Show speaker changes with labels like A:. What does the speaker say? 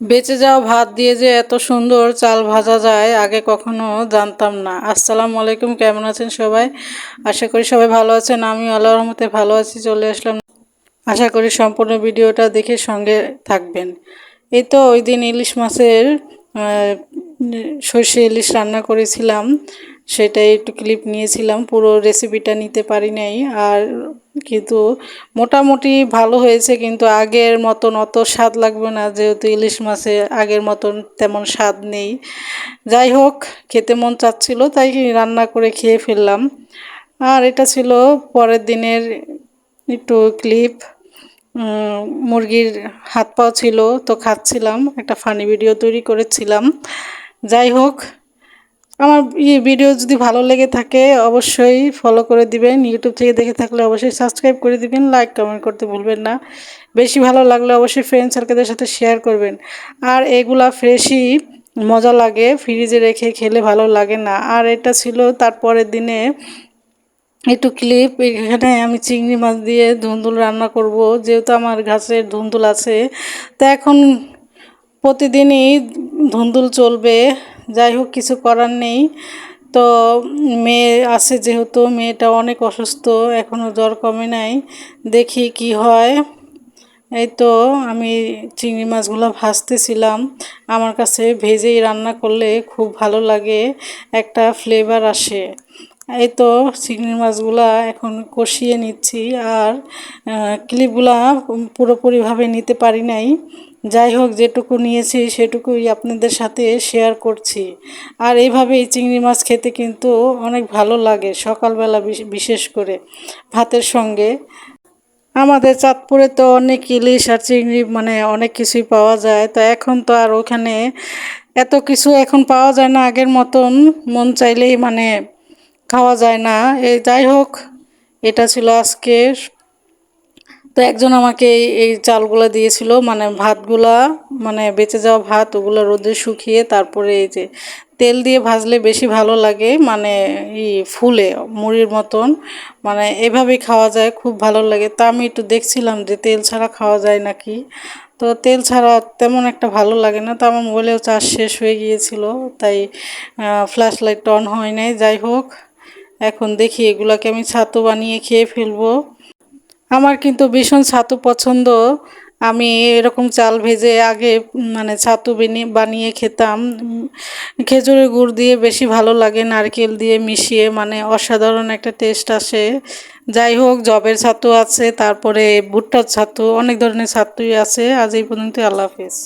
A: বেঁচে যাওয়া ভাত দিয়ে যে এত সুন্দর চাল ভাজা যায়, আগে কখনো জানতাম না। আসসালামু আলাইকুম, কেমন আছেন সবাই? আশা করি সবাই ভালো আছেন। আমি আল্লাহর রহমতে ভালো আছি, চলে আসলাম। আশা করি সম্পূর্ণ ভিডিওটা দেখে সঙ্গে থাকবেন। এই তো ওই দিন ইলিশ মাছের সর্ষে ইলিশ রান্না করেছিলাম। সেটাই একটু ক্লিপ নিয়েছিলাম। পুরো রেসিপিটা নিতে পারি নাই। আর কিন্তু মোটামুটি ভালো হয়েছে, কিন্তু আগের মতন অত স্বাদ লাগবে না, যেহেতু ইলিশ মাছে আগের মতন তেমন স্বাদ নেই। যাই হোক, খেতে মন চাচ্ছিল, তাই রান্না করে খেয়ে ফেললাম। আর এটা ছিল পরের দিনের একটু ক্লিপ। মুরগির হাত পাও ছিল, তো খাচ্ছিলাম, একটা ফানি ভিডিও তৈরি করেছিলাম। যাই হোক আমার এই ভিডিও যদি ভালো লেগে থাকে, অবশ্যই ফলো করে দিবেন। ইউটিউব থেকে দেখে থাকলে অবশ্যই সাবস্ক্রাইব করে দিবেন লাইক কমেন্ট করতে ভুলবেন না। বেশি ভালো লাগলে অবশ্যই ফ্রেন্ড সার্কেলের সাথে শেয়ার করবেন। আর এগুলা ফ্রেশই মজা লাগে ফ্রিজে রেখে খেলে ভালো লাগে না। আর এটা ছিল তারপরের দিনে একটু ক্লিপ এখানে আমি চিংড়ি মাছ দিয়ে ধুন্দুল রান্না করব। যেহেতু আমার গাছের ধুন্দুল আছে, তা এখন প্রতিদিনই ধুন্দুল চলবে। যাই হোক কিছু করার নেই। তো মেয়ে আছে যেহেতু, মেয়েটা অনেক অসুস্থ এখনও জ্বর কমে নাই। দেখি কি হয়। এই তো আমি চিংড়ি মাছগুলো ভাজতেছিলাম। আমার কাছে ভেজেই রান্না করলে খুব ভালো লাগে, একটা ফ্লেভার আসে। এই তো চিংড়ি মাছগুলা এখন কষিয়ে নিচ্ছি আর ক্লিপগুলা পুরোপুরিভাবে নিতে পারি নাই। যাই হোক, যেটুকু নিয়েছি সেটুকুই আপনাদের সাথে শেয়ার করছি। আর এইভাবেই চিংড়ি মাছ খেতে কিন্তু অনেক ভালো লাগে সকালবেলা বিশ- বিশেষ করে ভাতের সঙ্গে। আমাদের চাঁদপুরে তো অনেক ইলিশ আর চিংড়ি মানে অনেক কিছুই পাওয়া যায়। তো এখন তো আর ওখানে এত কিছু এখন পাওয়া যায় না, আগের মতন মন চাইলেই মানে খাওয়া যায় না। এই যাই হোক, এটা ছিল আজকে তো একজন আমাকে এই চালগুলো দিয়েছিল মানে ভাতগুলা মানে বেঁচে যাওয়া ভাত, ওগুলো রোদে শুকিয়ে তারপরে এই যে তেল দিয়ে ভাজলে বেশি ভালো লাগে মানে ই ফুলে, মুড়ির মতন মানে এভাবেই খাওয়া যায়, খুব ভালো লাগে। তা আমি একটু দেখছিলাম যে তেল ছাড়া খাওয়া যায় নাকি? তো তেল ছাড়া তেমন একটা ভালো লাগে না, তো আমার মোবাইলেও চার্জ শেষ হয়ে গিয়েছিল, তাই ফ্ল্যাশ লাইট অন হয় নাই। যাই হোক, এখন দেখি এগুলাকে আমি ছাতু বানিয়ে খেয়ে ফেলব। আমার কিন্তু ভীষণ ছাতু পছন্দ। আমি এরকম চাল ভেজে আগে মানে ছাতু বানিয়ে বানিয়ে খেতাম। খেজুরের গুড় দিয়ে বেশি ভালো লাগে, নারকেল দিয়ে মিশিয়ে মানে অসাধারণ একটা টেস্ট আসে। যাই হোক, জবের ছাতু আছে, তারপরে ভুট্টার ছাতু, অনেক ধরনের ছাতুই আছে। আজ এই পর্যন্ত আল্লাহ হাফেজ।